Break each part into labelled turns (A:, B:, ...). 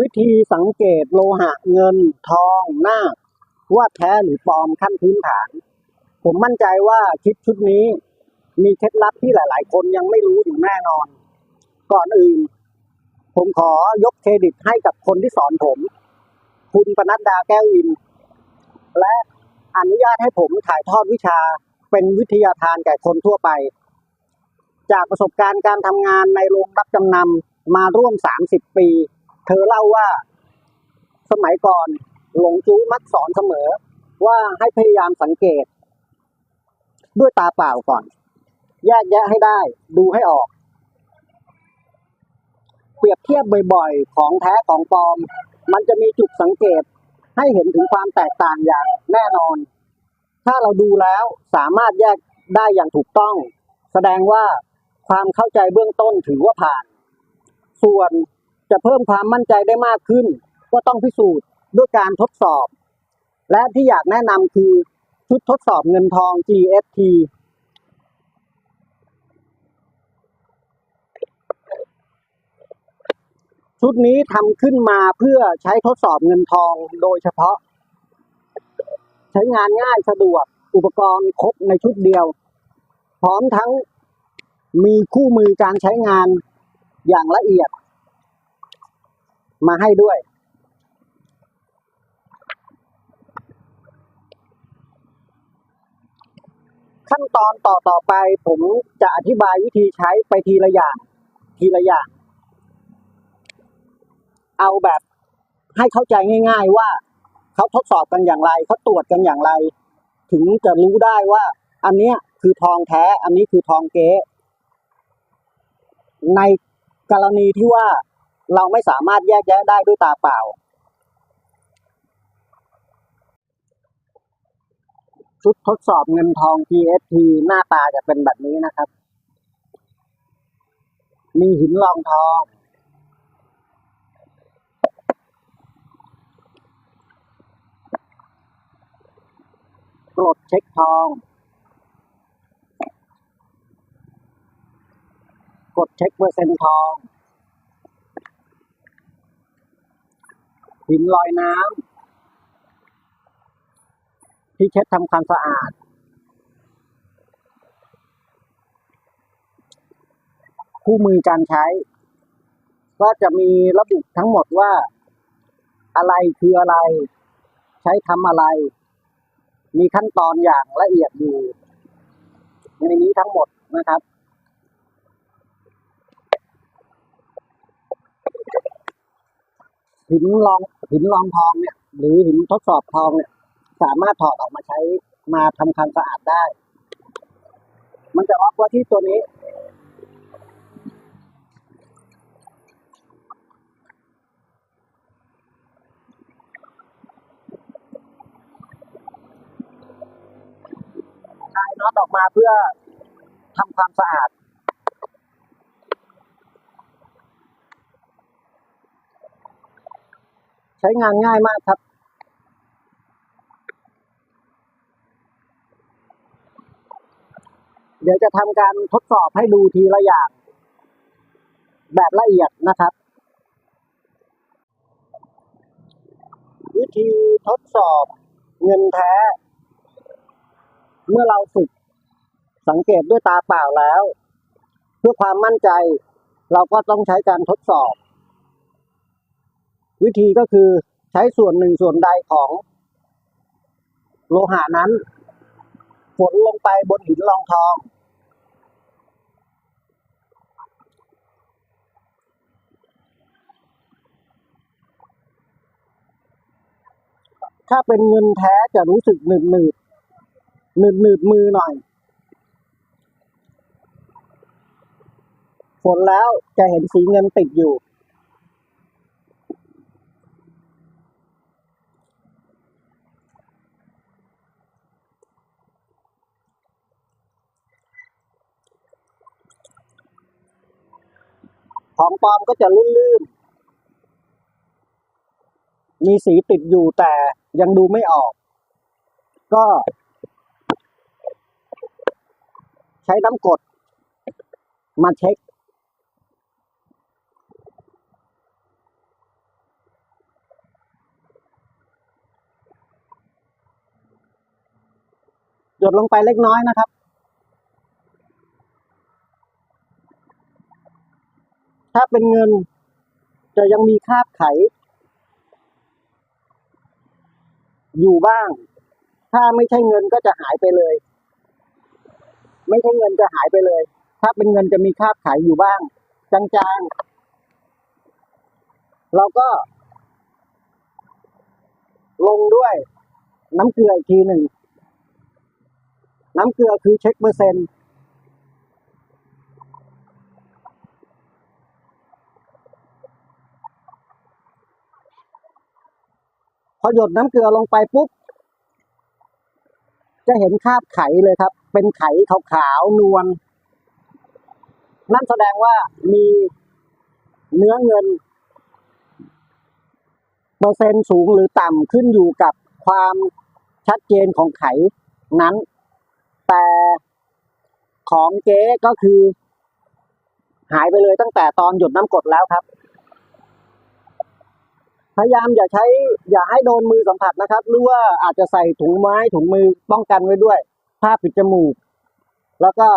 A: วิธีสังเกตโลหะเงินทองนาคว่าแท้หรือปลอมขั้นพื้นฐาน ผมมั่นใจว่าคลิปชุดนี้ มีเคล็ดลับที่หลาย ๆ คนยังไม่รู้อยู่แน่นอน ก่อนอื่น ผมขอยกเครดิตให้กับคนที่สอนผม คุณปนัดดาแก้วอิน และอนุญาตให้ผมถ่ายทอดวิชาเป็นวิทยาทานแก่คนทั่วไป จากประสบการณ์การทำงานในโรงรับจำนำมาร่วม 30 ปี เธอเล่าว่า สมัยก่อนหลงจู้มักสอนเสมอ ว่าให้พยายามสังเกต ด้วยตาเปล่าก่อน แยกแยะให้ได้ ดูให้ออก เปรียบเทียบบ่อยๆ ของแท้ของปลอม มันจะมีจุดสังเกต ให้เห็นถึงความแตกต่างอย่างแน่นอน ถ้าเราดูแล้วสามารถแยกได้อย่างถูกต้อง แสดงว่าความเข้าใจเบื้องต้นถือว่าผ่าน ส่วน จะเพิ่มความมั่นใจได้มากขึ้น ก็ต้องพิสูจน์ด้วยการทดสอบ และที่อยากแนะนำคือชุดทดสอบเงินทอง GST ชุดนี้ทำขึ้นมาเพื่อใช้ทดสอบเงินทองโดยเฉพาะ ใช้งานง่ายสะดวกอุปกรณ์ครบในชุดเดียว พร้อมทั้งมีคู่มือการใช้งานอย่างละเอียด มาให้ด้วย ขั้นตอนต่อต่อไปผมจะอธิบายวิธีใช้ไปทีละอย่าง ทีละอย่าง เอาแบบให้เข้าใจง่าย ๆว่าเขาทดสอบกันอย่างไรเขาตรวจกันอย่างไร ถึงจะรู้ได้ว่า อันเนี้ยคือทองแท้ อันนี้คือทองเก๊ในกรณีที่ว่า เราไม่สามารถแยกแยะได้ด้วยตาเปล่า ชุดทดสอบเงินทอง GST หน้าตาจะเป็นแบบนี้นะครับ มีหินรองทอง กรดเช็คทองกดเช็คเปอร์เซ็นต์ทอง หินลอยน้ำที่เช็ดทำความสะอาด คู่มือการใช้ ก็จะมีระบุทั้งหมดว่าอะไรคืออะไร ใช้ทำอะไร มีขั้นตอนอย่างละเอียดอยู่ในนี้ทั้งหมดนะครับ หินรองหินรองทองเนี่ย หรือหินทดสอบทองเนี่ย สามารถถอดออกมาใช้มาทำความสะอาดได้ มันจะล็อกไว้ที่ตัวนี้คลายน็อตออกมาเพื่อทำความสะอาด ใช้งานง่ายมากครับ เดี๋ยวจะทำการทดสอบให้ดูทีละอย่าง แบบละเอียดนะครับ วิธีทดสอบเงินแท้ เมื่อเราฝึกสังเกตด้วยตาเปล่าแล้ว เพื่อความมั่นใจเราก็ต้องใช้การทดสอบ วิธีก็คือใช้ส่วนหนึ่งส่วนใดของโลหะนั้นฝนลงไปบนหินรองทอง ถ้าเป็นเงินแท้จะรู้สึกหนืดหนืดหนืดหนืดมือหน่อย ฝนแล้วจะเห็นสีเงินติดอยู่ ของปลอมก็จะลื่นๆ มีสีติดอยู่แต่ยังดูไม่ออก ก็ ใช้น้ำกด มาเช็คหยดลงไปเล็กน้อยนะครับ ถ้าเป็นเงิน จะยังมีคราบไข อยู่บ้าง ถ้าไม่ใช่เงินก็จะหายไปเลย ไม่ใช่เงินจะหายไปเลย ถ้าเป็นเงินจะมีคราบไขอยู่บ้าง จางๆ เราก็ ลงด้วย น้ำเกลืออีกทีหนึ่ง น้ำเกลือคือเช็คเปอร์เซ็นต์ พอหยดน้ำเกลือลงไปปุ๊บ จะเห็นคราบไขเลยครับ เป็นไขขาวๆนวลนั่นแสดงว่ามีเนื้อเงิน เปอร์เซ็นต์สูงหรือต่ำขึ้นอยู่กับความชัดเจนของไขนั้น แต่ของเก๊ก็คือ หายไปเลยตั้งแต่ตอนหยดน้ำกดแล้วครับ พยายามอย่าใช้อย่าให้โดนมือสัมผัสนะครับ หรือว่าอาจจะใส่ถุงไม้ถุงมือป้องกันไว้ด้วย ผ้าปิดจมูก แล้วก็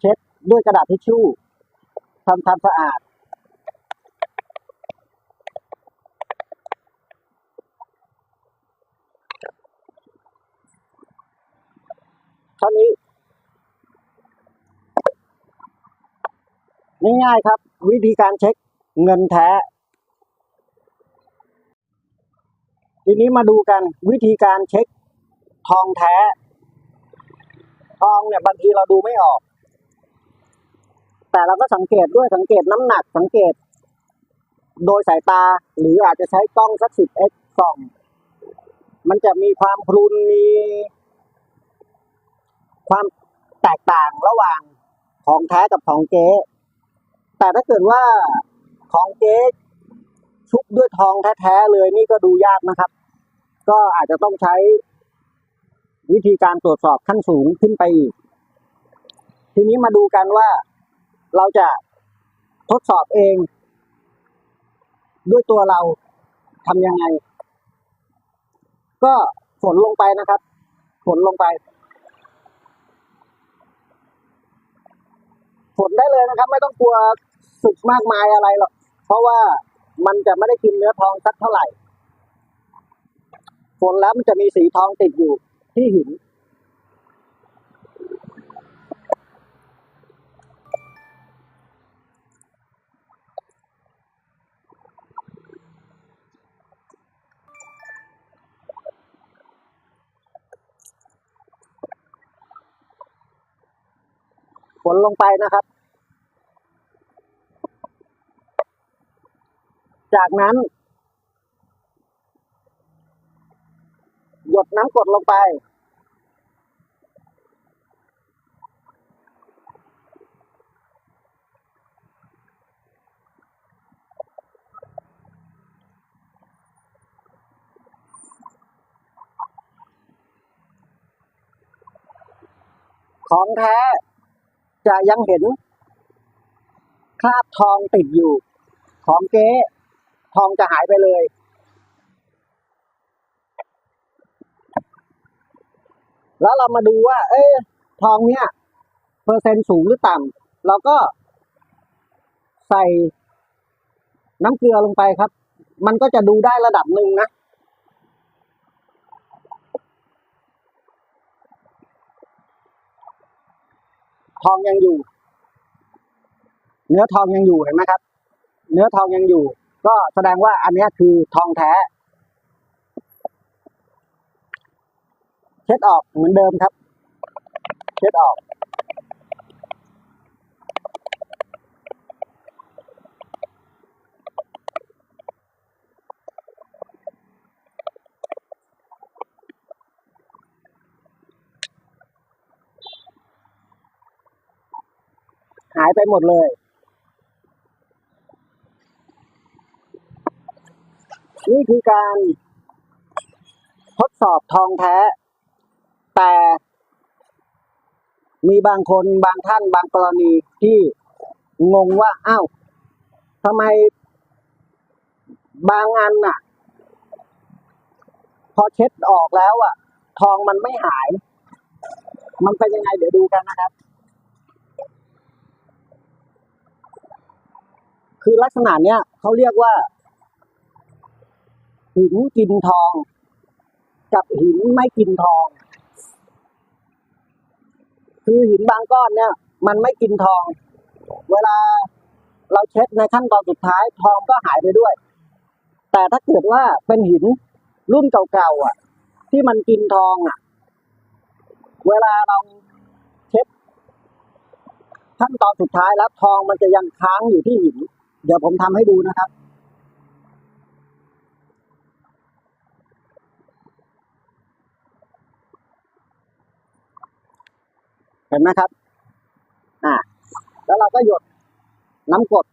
A: เช็ดด้วยกระดาษทิชชู่ทำความสะอาด เท่านี้ง่ายๆครับ วิธีการเช็คเงินแท้ ทีนี้มาดูกันวิธีการเช็คทองแท้ ทองเนี่ยบางทีเราดูไม่ออก แต่เราก็สังเกตด้วยสังเกตน้ำหนักสังเกต โดยสายตาหรืออาจจะใช้กล้องสักสิบเอ็กส่อง มันจะมีความพรุนมีความแตกต่างระหว่างของแท้กับของเก๊แต่ถ้าเกิดว่าของเก๊ ชุบด้วยทองแท้ๆเลยนี่ก็ดูยากนะครับ ก็อาจจะต้องใช้ วิธีการตรวจสอบขั้นสูงขึ้นไปอีกทีนี้มาดูกันว่าเราจะทดสอบเอง ด้วยตัวเราทำยังไง ก็ฝนลงไปนะครับ ฝนลงไปฝนได้เลยนะครับ ไม่ต้องกลัวสึกมากมายอะไรหรอกเพราะว่า มันจะไม่ได้กินเนื้อทองสักเท่าไหร่ฝนแล้วมันจะมีสีทองติดอยู่ที่หิน ฝนลงไปนะครับ จากนั้น หยดน้ำกรดลงไป ของแท้จะยังเห็นคราบทองติดอยู่ ของเก๊ ทองจะหายไปเลย แล้วเรามาดูว่า เอ๊ทองเนี่ย เปอร์เซ็นต์สูงหรือต่ำเราก็ใส่น้ำเกลือลงไปครับ มันก็จะดูได้ระดับหนึ่งนะทองยังอยู่ เนื้อทองยังอยู่เห็นไหมครับ เนื้อทองยังอยู่ ก็แสดงว่าอันนี้คือทองแท้ เช็ดออกเหมือนเดิมครับ เช็ดออก หายไปหมดเลย นี่คือการทดสอบทองแท้ แต่มีบางคนบางท่านบางกรณีที่งงว่าอ้าวทำไมบางอันน่ะ พอเช็ดออกแล้วอะ ทองมันไม่หาย มันเป็นยังไงเดี๋ยวดูกันนะครับ คือลักษณะเนี้ยเขาเรียกว่า หินกินทอง กับหินไม่กินทอง คือหินบางก้อนเนี่ย มันไม่กินทอง เวลาเราเช็ดในขั้นตอนสุดท้ายทองก็หายไปด้วย แต่ถ้าเกิดว่าเป็นหินรุ่นเก่าๆอะ ที่มันกินทองอะ เวลาเราเช็ดขั้นตอนสุดท้ายแล้วทองมันจะยังค้างอยู่ที่หิน เดี๋ยวผมทำให้ดูนะครับ เห็นไหมครับอ่าแล้วเราก็หยดน้ำกรด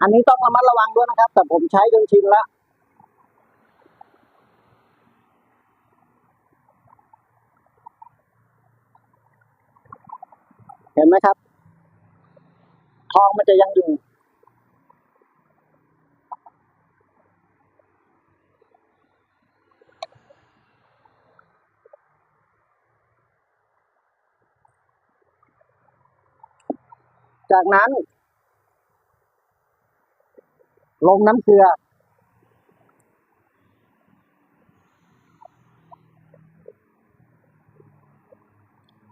A: อันนี้ต้องระมัดระวังด้วยนะครับ แต่ผมใช้จนชินแล้วเห็นไหมครับ ทองมันจะยังอยู่ จากนั้น ลงน้ำเกลือ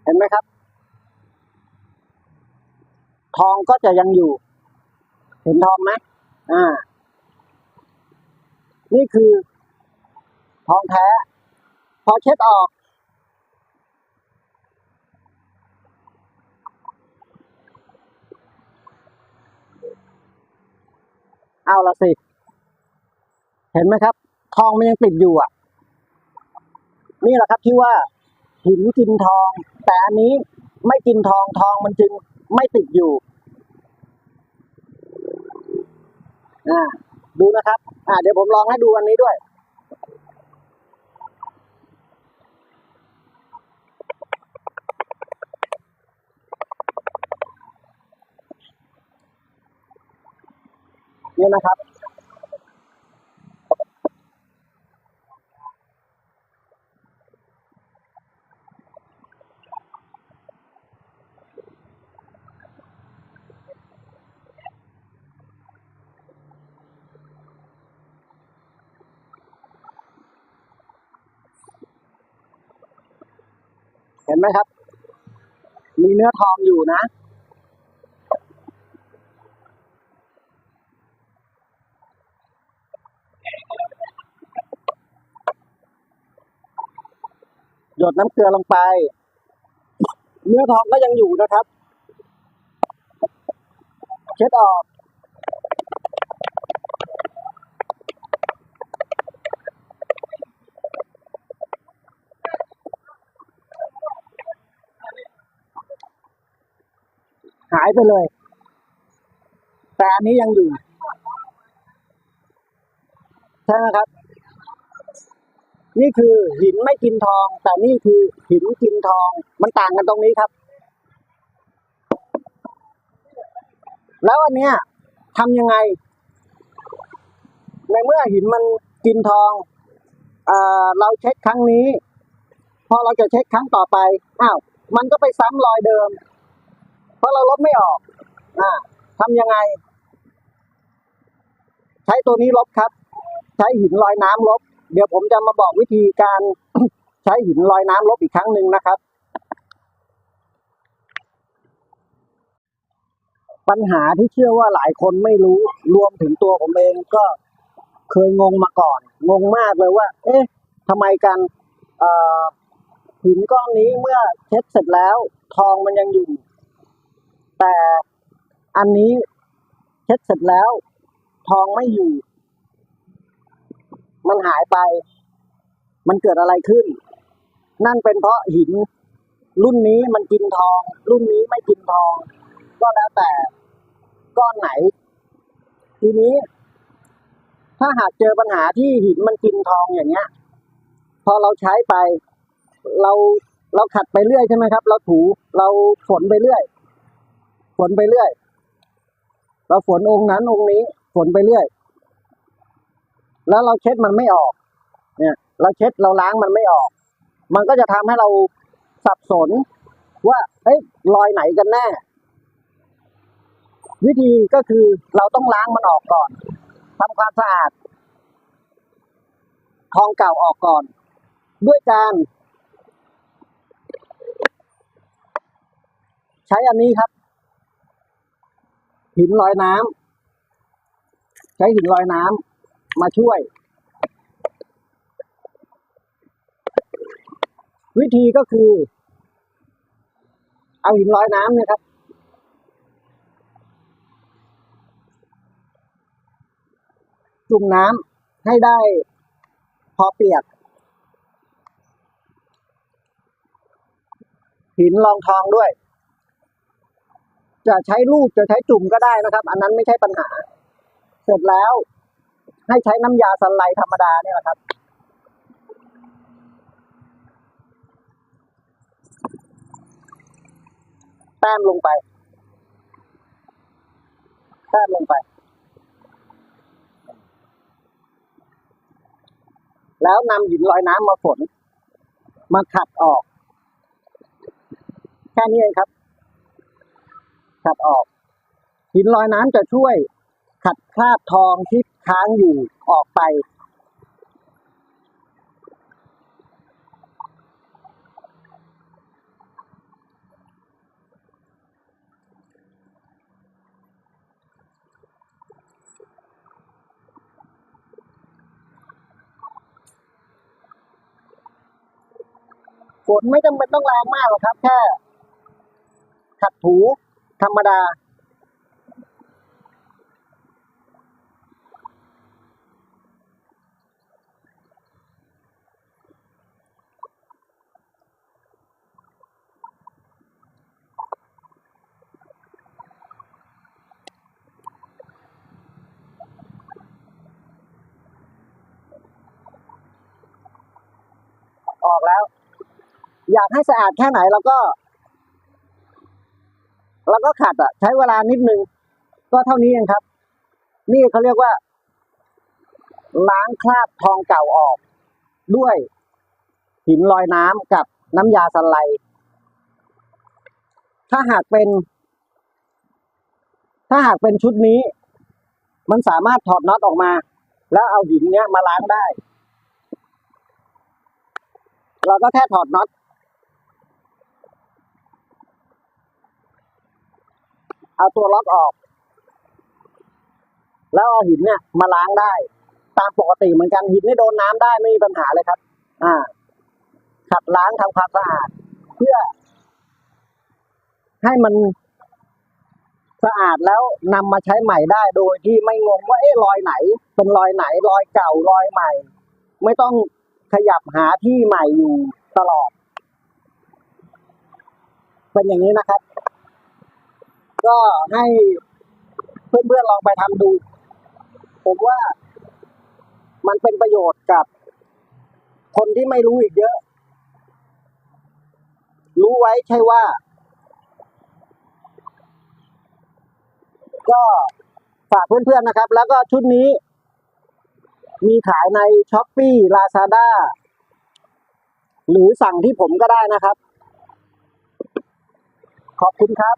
A: เห็นไหมครับ ทองก็จะยังอยู่ เห็นทองไหมอ่า นี่คือ ทองแท้ พอเช็ดออก เอาละสิ เห็นไหมครับ ทองมันยังติดอยู่อะ นี่แหละครับที่ว่าหินกินทอง แต่อันนี้ไม่กินทองทองมันจึงไม่ติดอยู่อ่าดูนะครับ อ่าเดี๋ยวผมลองให้ดูอันนี้ด้วย นี่นะครับเห็นไหมครับ มีเนื้อทองอยู่นะ หยดน้ำเกลือลงไป เนื้อทองก็ยังอยู่นะครับ เช็ดออกหายไปเลย แต่อันนี้ยังอยู่ ใช่ไหมครับ นี่คือหินไม่กินทอง แต่นี่คือหินกินทอง มันต่างกันตรงนี้ครับ แล้วอันเนี้ยทำยังไง ในเมื่อหินมันกินทองเอ่อเราเช็คครั้งนี้ พอเราจะเช็คครั้งต่อไปอ้าวมันก็ไปซ้ำรอยเดิม เพราะเราลบไม่ออกอ่าทำยังไง ใช้ตัวนี้ลบครับ ใช้หินลอยน้ำลบ เดี๋ยวผมจะมาบอกวิธีการใช้หินลอยน้ำลบอีกครั้งหนึ่งนะครับ ปัญหาที่เชื่อว่าหลายคนไม่รู้รวมถึงตัวผมเองก็เคยงงมาก่อน งงมากเลยว่า เอ๊ะทำไมกันหินก้อนนี้เมื่อเช็ดเสร็จแล้ว ทองมันยังอยู่ แต่อันนี้เช็ดเสร็จแล้ว ทองไม่อยู่ มันหายไป มันเกิดอะไรขึ้น นั่นเป็นเพราะหิน รุ่นนี้มันกินทอง รุ่นนี้ไม่กินทอง ก็แล้วแต่ก้อนไหน ทีนี้ ถ้าหากเจอปัญหาที่หินมันกินทองอย่างเงี้ย พอเราใช้ไป เราเราขัดไปเรื่อยใช่ไหมครับ เราถูเราฝนไปเรื่อยฝนไปเรื่อย เราฝนองค์นั้นองค์นี้ฝนไปเรื่อย แล้วเราเช็ดมันไม่ออก เนี่ย เราเช็ดเราล้างมันไม่ออก มันก็จะทำให้เราสับสนว่าเอ้ยรอยไหนกันแน่ วิธีก็คือเราต้องล้างมันออกก่อนทำความสะอาดทองเก่าออกก่อน ด้วยการใช้อันนี้ครับ หินลอยน้ำใช้หินลอยน้ำ มาช่วย วิธีก็คือ เอาหินลอยน้ำเนี่ยครับ จุ่มน้ำให้ได้พอเปียก หินรองทองด้วย จะใช้ลูกจะใช้จุ่มก็ได้นะครับ อันนั้นไม่ใช่ปัญหา เสร็จแล้ว ให้ใช้น้ำยาสไลด์ธรรมดาเนี่ยแหละครับแต้มลงไปแต้มลงไป แล้วนำหินลอยน้ำมาฝน มาขัดออก แค่นี้เองครับ ขัดออก หินลอยน้ำจะช่วย ขัดคราบทองที่ ค้างอยู่ออกไปฝนไม่จำเป็นต้องแรงมากหรอกครับ แค่ขัดถูธรรมดา ออกแล้ว อยากให้สะอาดแค่ไหนเราก็เราก็ขัดอะ ใช้เวลานิดนึง ก็เท่านี้เองครับ นี่เขาเรียกว่าล้างคราบทองเก่าออก ด้วยหินลอยน้ำกับน้ำยาสไลด์ถ้าหากเป็น ถ้าหากเป็นชุดนี้ มันสามารถถอดน็อตออกมา แล้วเอาหินเนี้ยมาล้างได้ เราก็แค่ถอดน็อต เอาตัวล็อกออก แล้วเอาหินเนี่ย มาล้างได้ ตามปกติเหมือนกันหินนี่โดนน้ำได้ไม่มีปัญหาเลยครับ อ่า ขัดล้างทำความสะอาด เพื่อ ให้มันสะอาดแล้วนำมาใช้ใหม่ได้โดยที่ไม่งงว่าเอ๊ะรอยไหน เป็นรอยไหน รอยเก่ารอยใหม่ ไม่ต้องขยับหาที่ใหม่อยู่ตลอด เป็นอย่างนี้นะครับ ก็ให้เพื่อนๆลองไปทำดู ผมว่ามันเป็นประโยชน์กับ คนที่ไม่รู้อีกเยอะ รู้ไว้ใช่ว่า ก็ฝากเพื่อนๆนะครับ แล้วก็ชุดนี้ มีขายในช้อปปี้ลาซาด้าหรือสั่งที่ผมก็ได้นะครับ ขอบคุณครับ